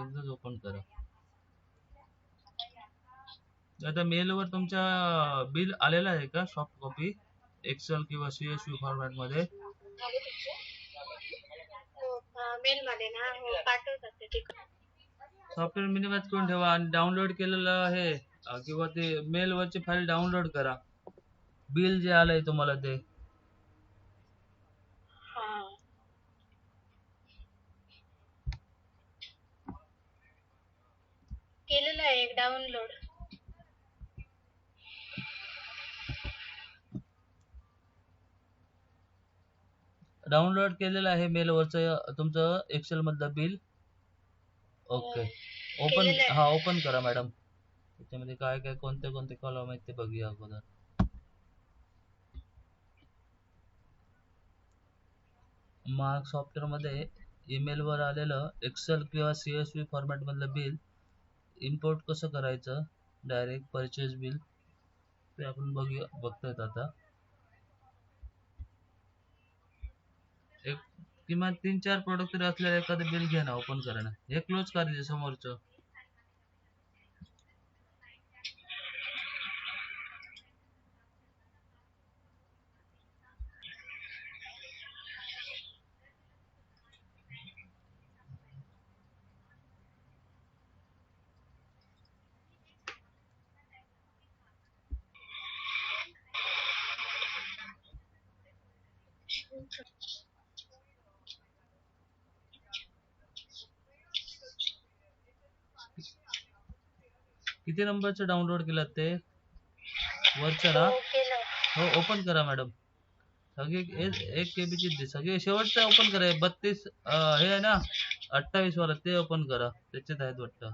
एकदाच ओपन करा. आता मेलवर तुमच्या बिल आलेलं आहे का? सॉफ्ट कॉपी एक्सेल किंवा सीएसव्ही फॉर्मॅटमध्ये? हो सॉफ्टवेअर मिनिमाइज करून ठेवा आणि डाउनलोड केलेलं आहे. किंवा ते मेल वरची फाईल डाउनलोड करा. बिल जे आलंय तुम्हाला ते हा केलेलं आहे एक डाउनलोड डाउनलोड केलेलं आहे मेल वरचं तुमचं एक्सेल मधलं बिल ओके ओपन. हा ओपन करा मॅडम त्याच्यामध्ये काय काय कोणते कोणते कॉलम आहेत ते बघूया अगोदर. मार्क सॉफ्टवेअरमध्ये ईमेल वर आलेलं एक्सेल किंवा सीएसव्ही फॉर्मॅट मधलं बिल इम्पोर्ट कसं करायचं? डायरेक्ट परचेस बिल ते आपण बघूया बघतायत आता. एक किमान तीन चार प्रोडक्ट तरी असलेलं एखादं बिल घेणं ओपन करणं ना. हे क्लोज करायचं समोरचं. किती नंबरचं डाउनलोड केलं ते? वरचं ना हो ओपन करा मॅडम सगळे एक एक KB ची सगळे शेवटचं ओपन करा. बत्तीस हे आहे ना अठ्ठावीस वाला ते ओपन करा. त्याच्यात आहेत वाटतं.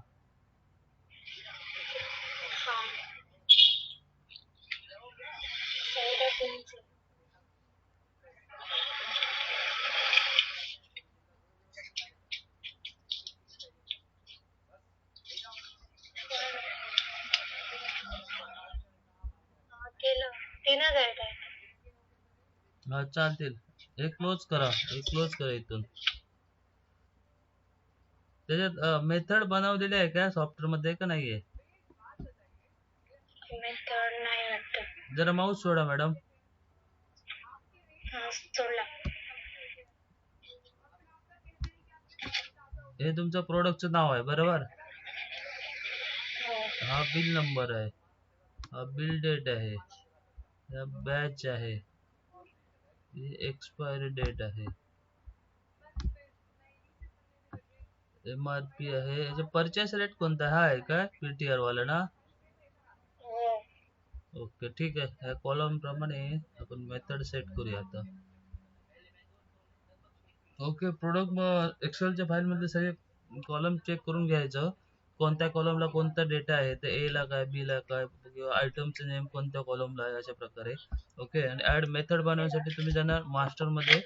चालतील. हे क्लोज करा. हे क्लोज करा इथून. त्याच्यात मेथड बनवलेली आहे का सॉफ्टवेअर मध्ये का नाहीये? जरा माऊस सोडा मॅडम हा सोडला हे तुमचं प्रोडक्टचं नाव आहे बरोबर? हा बिल नंबर आहे. हा बिल डेट आहे. हा बॅच आहे. एक्सपायरी डेट आहे. एम आर पी आहे. याचा परचेस रेट कोणता? हा आहे का? पीटीआर वाला ना? ओके ठीक आहे. ह्या कॉलम प्रमाणे आपण मेथड सेट करूया आता. ओके प्रोडक्ट एक्सेलच्या फाईल मध्ये सगळे कॉलम चेक करून घ्यायचं. कोणत्या कॉलमला कोणता डेटा आहे? ते ए ला काय बी ला काय किंवा आयटमचे नेम कोणत्या कॉलमला आहे अशा प्रकारे. ओके आणि ऍड मेथड बनवण्यासाठी तुम्ही जाणार मास्टरमध्ये.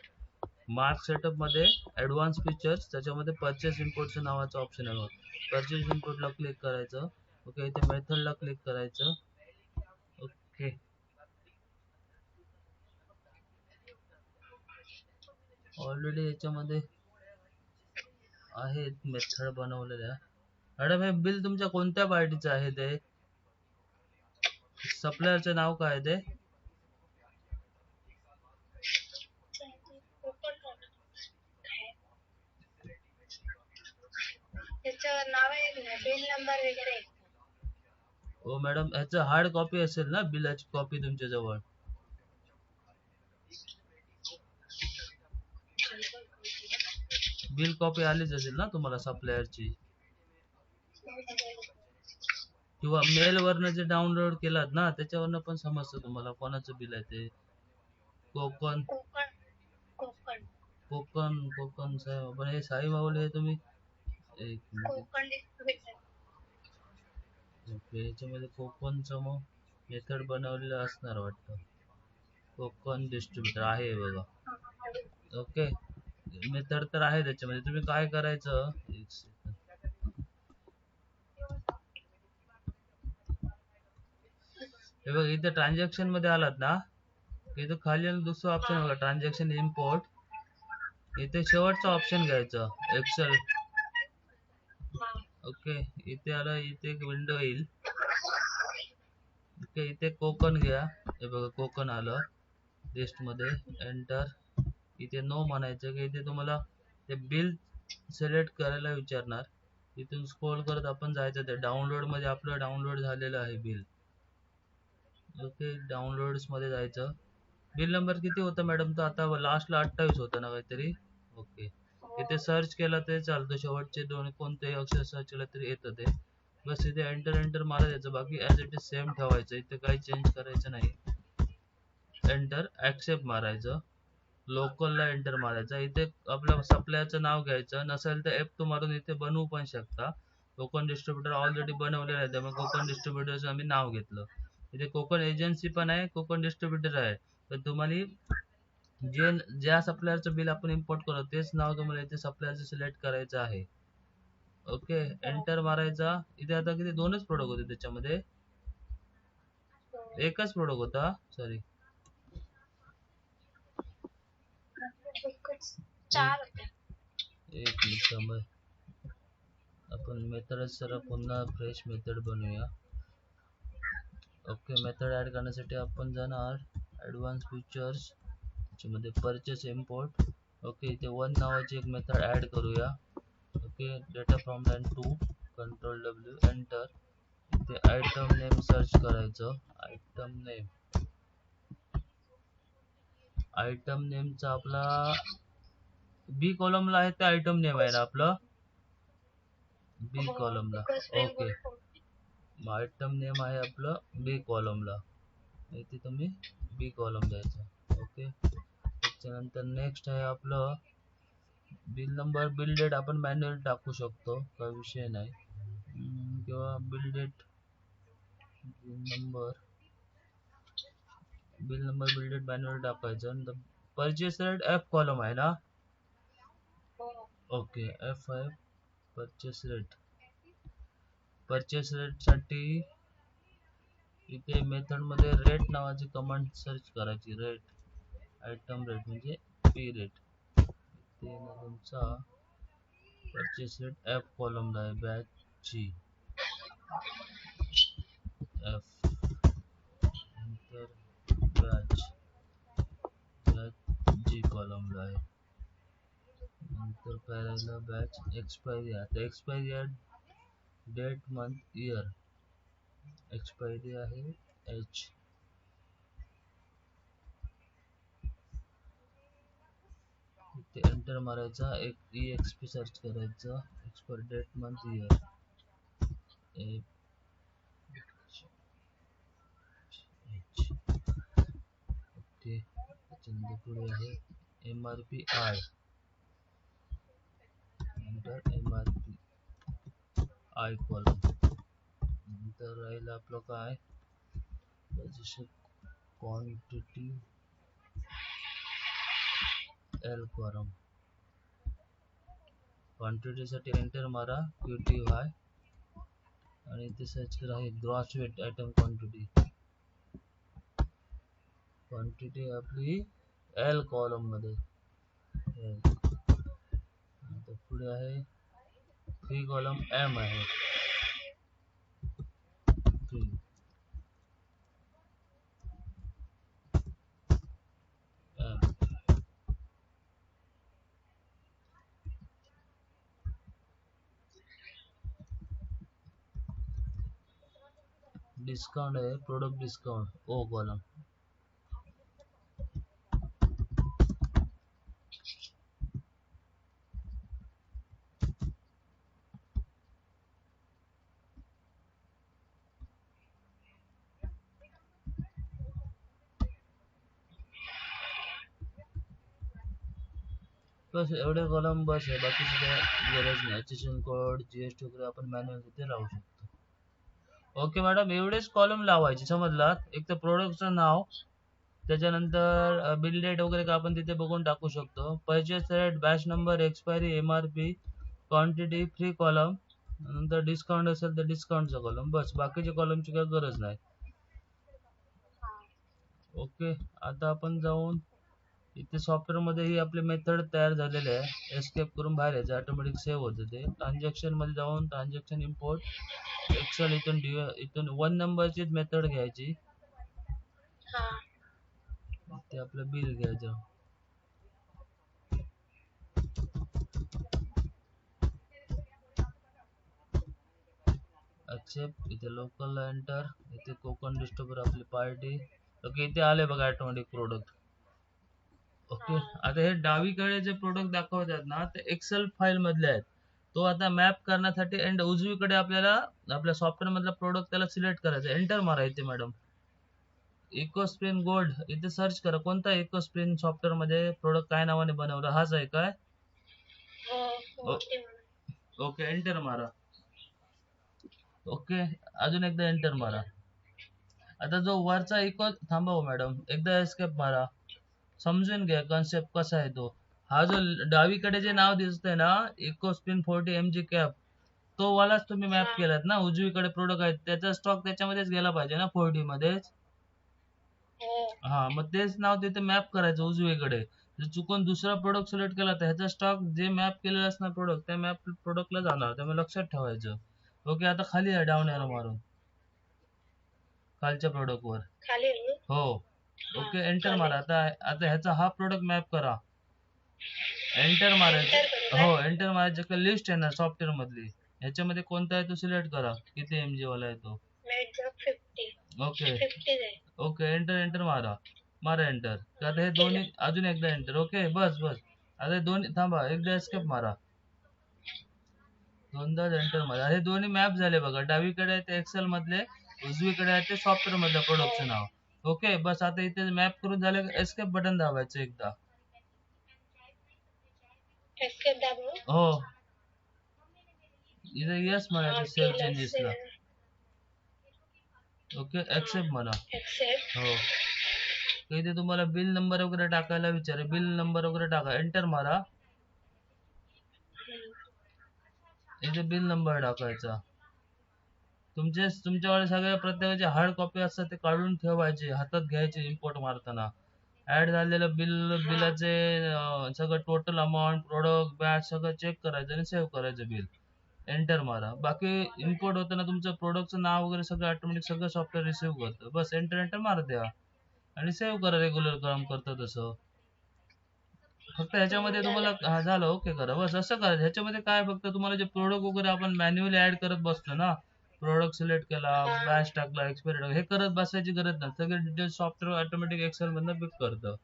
मार्क सेटअपमध्ये ऍडव्हान्स फीचर्स त्याच्यामध्ये परचेस इम्पोर्टचं नावाचं ऑप्शन आहे परचेस इम्पोर्टला क्लिक करायचं. ओके इथे मेथडला क्लिक करायचं. ओके ऑलरेडी याच्यामध्ये आहेत मेथड बनवलेल्या. मॅडम हे बिल तुमच्या कोणत्या पार्टीचं आहे ते? सप्लायरचं नाव काय आहे ते? आहे. हो मॅडम ह्याचं हार्ड कॉपी असेल ना बिलाची कॉपी तुमच्या जवळ बिल कॉपी आलीच असेल ना तुम्हाला सप्लायरची किंवा मेल वरनं जे डाउनलोड केलात ना त्याच्यावरनं पण समजतं तुम्हाला कोणाचं बिल आहे ते. कोकण. कोकण. कोकण कोकण साहेब पण हे साई माऊली तुम्ही एक मिनिट. याच्यामध्ये कोकणचं मग मेथड बनवलेलं असणार वाटतं. कोकण डिस्ट्रीब्युटर आहे बघा. ओके मेथड तर आहे त्याच्यामध्ये. तुम्ही काय करायचं एक second. हे बघ इथे ट्रान्झॅक्शनमध्ये आलात ना इथे इथं खाली दुसरा ऑप्शन बघा ट्रान्झॅक्शन इम्पोर्ट इथे शेवटचा ऑप्शन घ्यायचा एक्सेल ओके इथे आलं इथे एक विंडो येईल. ओके इथे कोकण घ्या. हे बघा कोकण आलं लिस्टमध्ये एंटर इथे नो म्हणायचं की इथे तुम्हाला ते बिल सिलेक्ट करायला विचारणार. इथून स्क्रोल करत आपण जायचं ते डाउनलोडमध्ये आपलं डाउनलोड झालेलं आहे बिल ओके डाउनलोड्समध्ये जायचं. बिल नंबर किती होता मॅडम तर आता लास्टला अठ्ठावीस होतं ना काहीतरी? ओके. हो. इथे सर्च केलं तरी चालतं. शेवटचे दोन कोणतेही अक्षर सर्च केलं तरी येतं ते. बस इथे एंटर एंटर मारायचं बाकी ॲज इट इज सेम ठेवायचं. इथे काही चेंज करायचं नाही. एंटर ॲक्सेप्ट मारायचं. लोकलला एंटर मारायचं. इथे आपल्या सप्लायरचं नाव घ्यायचं. नसेल तर ॲप तो मारून इथे बनवू पण शकता. कोकण डिस्ट्रीब्युटर ऑलरेडी बनवलेलं आहे. त्यामुळे कोकण डिस्ट्रीब्युटरचं आम्ही नाव घेतलं. इथे कोकण एजन्सी पण आहे कोकण डिस्ट्रीब्युटर आहे. तर तुम्हाला जे ज्या सप्लायरचं बिल आपण इम्पोर्ट करतो तेच नाव तुम्हाला इथे सप्लायरचं सिलेक्ट करायचं आहे. ओके एंटर मारायचा. इथे आता किती दोनच प्रोडक्ट होते त्याच्यामध्ये. एकच प्रोडक्ट होता. सॉरी एकच चार होते. एक मिनिट. आपण मेथड जरा पुन्हा फ्रेश मेथड बनवूया. ओके मेथड ऍड करण्यासाठी आपण जाणार ॲडव्हान्स फीचर्स त्याच्यामध्ये परचेस इम्पोर्ट ओके इथे वन नावाची एक मेथड ऍड करूया. Okay data from line two control W enter इथे आयटम नेम सर्च करायचं. आयटम नेम आयटम नेमचा आपला बी कॉलमला आहे ते आयटम नेम आहे ना आपलं? बी हो, कॉलमला spring ओके. आयटम नेम आहे आपलं बी कॉलमला इथे तुम्ही बी कॉलम द्यायचं. ओके त्याच्यानंतर नेक्स्ट आहे आपलं बिल नंबर बिल डेट आपण मॅन्युअल टाकू शकतो. काही विषय नाही. किंवा bill date bill number bill number bill date manual टाकायचं. परचेस रेट एफ कॉलम आहे ना? हो. ओके एफ आहे परचेस रेट परचेस रेटसाठी इथे मेथडमध्ये रेट नावाची कमांड सर्च करायची. रेट आयटम रेट म्हणजे पी रेट ते तुमचा परचेस रेट एफ कॉलमला आहे बॅच ची एफ नंतर बॅच बॅच जी कॉलमला आहे. नंतर करायला बॅच एक्सपायरी आता एक्सपायरी आहे डेट मंथ इयर एक्सपायरी आहे एच इथे एंटर मारायचा, एक ई एक्स पी सर्च करायचं expire date month year okay पुढे आहे M R P I M R P I column नंतर राहील आपलं काय? जसं क्वांटिटी एल कॉलम क्वांटिटीसाठी एंटर मारा क्यू टी वाय आणि इथे सर्च करा आहे gross weight item quantity quantity आपली एल कॉलममध्ये. पुढे आहे. Three column M M discount आहे प्रोडक्ट डिस्काउंट ओ कॉलम। बस एवढे कॉलम बस आहे बाकीची काय गरज नाही. एचएसएन कोड जीएसटी वगैरे आपण मॅन्युअल तिथे लावू शकतो. ओके मॅडम एवढेच कॉलम लावायचे समजलात? एक तर प्रोडक्टचं नाव त्याच्यानंतर बिल डेट वगैरे का आपण तिथे बघून टाकू शकतो. Purchase rate batch number expiry M R P quantity free column नंतर डिस्काउंट असेल तर डिस्काउंटचा कॉलम बस बाकीच्या कॉलमची काही गरज नाही. ओके आता आपण जाऊन इथे सॉफ्टवेअरमध्ये ही आपली मेथड तयार झालेली आहे. एस्केप करून बाहेर यायचं ऑटोमॅटिक सेव्ह होतं ते. ट्रान्झॅक्शनमध्ये जाऊन ट्रान्झॅक्शन इम्पोर्ट एक्सेल इथून इथून वन नंबरची मेथड घ्यायची. ते आपलं बिल घ्यायचं. Accept इथे लोकल एंटर इथे कोकण डिस्ट्रीब्युटर आपली पार्टी ओके इथे आले बघा ऑटोमॅटिक प्रोडक्ट ओके. आता हे डावीकडे जे प्रोडक्ट दाखवतात ना ते एक्सेल फाईल मधले आहेत. तो आता मॅप करण्यासाठी एंड उजवीकडे आपल्याला आपल्या सॉफ्टवेअर मधला प्रोडक्ट त्याला सिलेक्ट करायचा एंटर मारा इथे मॅडम इकोस्प्रिन गोल्ड इथे सर्च करा. कोणता इकोस्प्रिन सॉफ्टवेअरमध्ये प्रोडक्ट काय नावाने बनवला? हाच आहे काय? हो हो. ओके एंटर मारा. ओके अजून एकदा एंटर मारा. आता जो वरचा इको थांबा हो मॅडम एकदा एस्केप मारा. समजून घ्या कन्सेप्ट कसा आहे तो. हा जो डावीकडे जे नाव दिसतंय ना Ecosprin forty M G cap तो वालाच तुम्ही मॅप. केलात ना? उजवीकडे प्रोडक्ट आहेत त्याचा स्टॉक त्याच्यामध्येच गेला पाहिजे ना फोर्टी मध्येच? हो. हा मग तेच नाव तिथे मॅप करायचं उजवीकडे. जर चुकून दुसरा प्रोडक्ट सिलेक्ट केला तर ह्याचा स्टॉक जे मॅप केलेला असणार प्रोडक्ट त्या मॅप प्रोडक्टला जाणार. त्यामुळे लक्षात ठेवायचं. ओके आता खाली आहे डाऊन एरो मारून. खालच्या प्रोडक्ट वर. हा, ओके एंटर. मारा. आता आता ह्याचा हा प्रोडक्ट मॅप करा. एंटर मारायचं? हो एंटर मारायचं का लिस्ट येणार सॉफ्टवेअर मधली ह्याच्यामध्ये कोणता आहे तो सिलेक्ट करा. किती एम जी वाला आहे तो? Net जर 50 ओके 50 आहे ओके एंटर एंटर मारा. मारा एंटर आता हे दोन्ही अजून एकदा एंटर ओके बस बस. आता हे दोन्ही थांबा एकदा एस्केप मारा. दोनदा एंटर मारा. हे दोन्ही मॅप झाले बघा. डावीकडे आहे ते एक्सेल मधले उजवीकडे आहे ते सॉफ्टवेअर मधल्या प्रोडक्टचं नाव. ओके बस आता इथे मॅप करून झाले एस्केप बटन दाबायचं एकदा. हो. इथे येस म्हणायचं सेव्ह चेंजेसला ओके ऍक्सेप्ट म्हणा. एक्सेप्ट हो. इथे तुम्हाला बिल नंबर वगैरे टाकायला विचार बिल नंबर वगैरे टाका. एंटर मारा. इथे बिल नंबर टाकायचा. तुमचे तुमच्याकडे सगळे प्रत्येकाचे हार्ड कॉपी असतात ते काढून ठेवायचे हातात घ्यायचे इम्पोर्ट मारताना. ऍड झालेलं बिल बिलाचे अं, सगळं टोटल अमाऊंट प्रोडक्ट बॅच सगळं चेक करायचं आणि सेव्ह करायचं बिल एंटर मारा. बाकी इम्पोर्ट होताना तुमचं प्रोडक्टचं नाव वगैरे सगळं ऑटोमॅटिक सगळं सॉफ्टवेअर रिसिव्ह करतं. बस एंटर एंटर मार द्या आणि सेव्ह करा रेग्युलर काम करतं तसं. फक्त ह्याच्यामध्ये तुम्हाला हा झालं ओके करा. बस असं करा. ह्याच्यामध्ये काय फक्त तुम्हाला जे प्रोडक्ट वगैरे आपण मॅन्युअली ऍड करत बसतो ना प्रोडक्ट सिलेक्ट केला बॅच टाकला एक्सपायरी टाकला हे करत बसायची गरज नाही. सगळे डिटेल्स सॉफ्टवेअर ऑटोमॅटिक एक्सेल मधनं पिक करतं.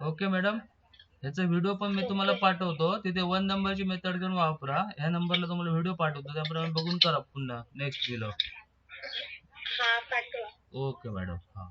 ओके मॅडम ह्याचा व्हिडिओ पण मी तुम्हाला पाठवतो. तिथे वन नंबरची मेथड घेऊन वापरा. ह्या नंबरला तुम्हाला व्हिडिओ पाठवतो. त्याप्रमाणे बघून करा पुन्हा नेक्स्ट पाठवा. ओके मॅडम हा.